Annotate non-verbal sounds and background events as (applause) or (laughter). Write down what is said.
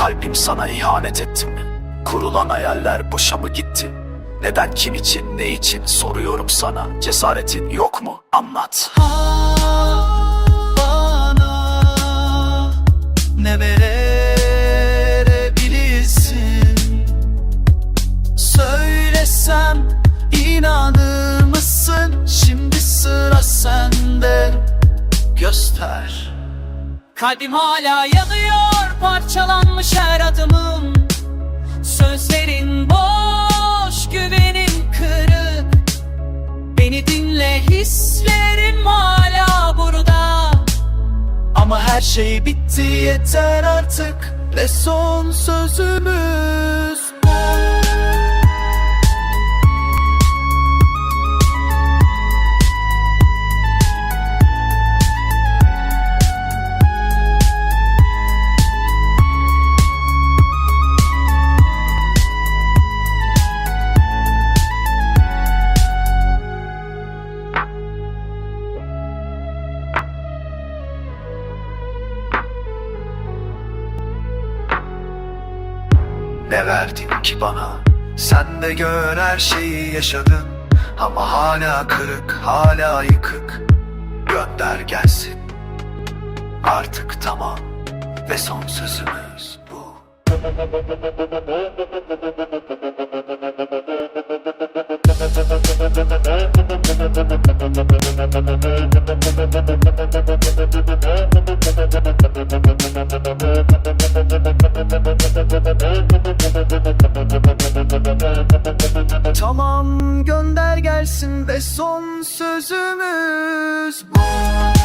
Kalbim sana ihanet etti mi? Kurulan hayaller boşa mı gitti? Neden kim için ne için soruyorum sana? Cesaretin yok mu? Anlat. Bana ne verebilirsin? Söylesem inanır mısın? Şimdi sıra sende. Göster. Kalbim hala yanıyor parçalanmış her adımım. Sözlerin boş güvenim kırık. Beni dinle hislerim hala burada. Ama her şey bitti yeter artık. Ve son sözümüz Ne verdin ki bana? Sen de gör her şeyi yaşadın. Ama hala kırık, hala yıkık. Gönder gelsin. Artık tamam. Ve son sözümüz bu (laughs) Tamam gönder gelsin ve son sözümüz. bu